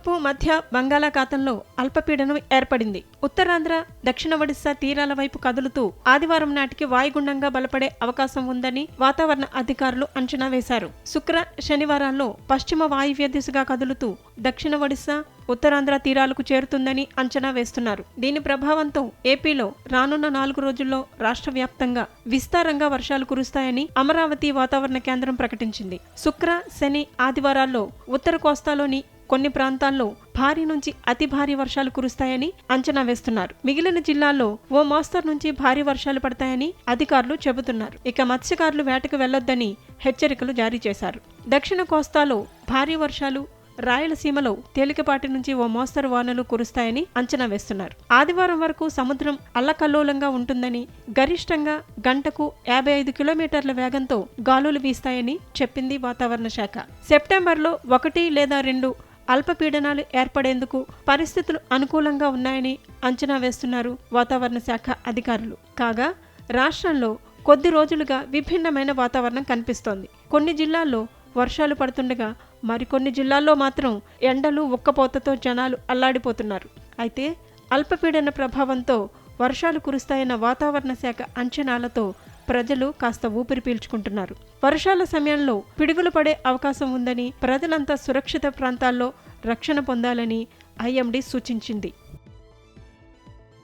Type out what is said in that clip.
తూర్పు మధ్య బంగాళాఖాతంలో అల్పపీడనం ఏర్పడింది. ఉత్తరాంధ్ర దక్షిణ ఒడిశా తీరాల వైపు కదులుతూ ఆదివారం నాటికి వాయుగుండంగా బలపడే అవకాశం ఉందని వాతావరణ అధికారులు అంచనా వేశారు. శుక్ర శనివారాల్లో పశ్చిమ వాయువ్య దిశగా కదులుతూ దక్షిణ ఒడిశా ఉత్తరాంధ్ర తీరాలకు చేరుతుందని అంచనా వేస్తున్నారు. దీని ప్రభావంతో ఏపీలో రానున్న నాలుగు రోజుల్లో రాష్ట్ర వ్యాప్తంగా విస్తారంగా వర్షాలు కురుస్తాయని అమరావతి వాతావరణ కేంద్రం ప్రకటించింది. శుక్ర శని ఆదివారాల్లో ఉత్తర కోస్తాలోని కొన్ని ప్రాంతాల్లో భారీ నుంచి అతి భారీ వర్షాలు కురుస్తాయని అంచనా వేస్తున్నారు. మిగిలిన జిల్లాల్లో ఓ మోస్తరు నుంచి భారీ వర్షాలు పడతాయని అధికారులు చెబుతున్నారు. ఇక మత్స్యకారులు వేటకు వెళ్ళొద్దని హెచ్చరికలు జారీ చేశారు. దక్షిణ కోస్తాలో భారీ వర్షాలు రాయలసీమలో తేలికపాటి నుంచి ఓ మోస్తరు వానలు కురుస్తాయని అంచనా వేస్తున్నారు. ఆదివారం వరకు సముద్రం అల్లకల్లోలంగా ఉంటుందని గరిష్టంగా గంటకు యాభై ఐదు కిలోమీటర్ల వేగంతో గాలులు వీస్తాయని చెప్పింది వాతావరణ శాఖ. సెప్టెంబర్లో ఒకటి లేదా రెండు అల్పపీడనాలు ఏర్పడేందుకు పరిస్థితులు అనుకూలంగా ఉన్నాయని అంచనా వేస్తున్నారు వాతావరణ శాఖ అధికారులు. కాగా రాష్ట్రంలో కొద్ది రోజులుగా విభిన్నమైన వాతావరణం కనిపిస్తోంది. కొన్ని జిల్లాల్లో వర్షాలు పడుతుండగా మరికొన్ని జిల్లాల్లో మాత్రం ఎండలు ఉక్కపోతతో జనాలు అల్లాడిపోతున్నారు. అయితే అల్పపీడన ప్రభావంతో వర్షాలు కురుస్తాయన్న వాతావరణ శాఖ అంచనాలతో ప్రజలు కాస్త ఊపిరి పీల్చుకుంటున్నారు. వర్షాల సమయంలో పిడుగులు పడే అవకాశం ఉందని ప్రజలంతా సురక్షిత ప్రాంతాల్లో రక్షణ పొందాలని ఐఎండీ సూచించింది.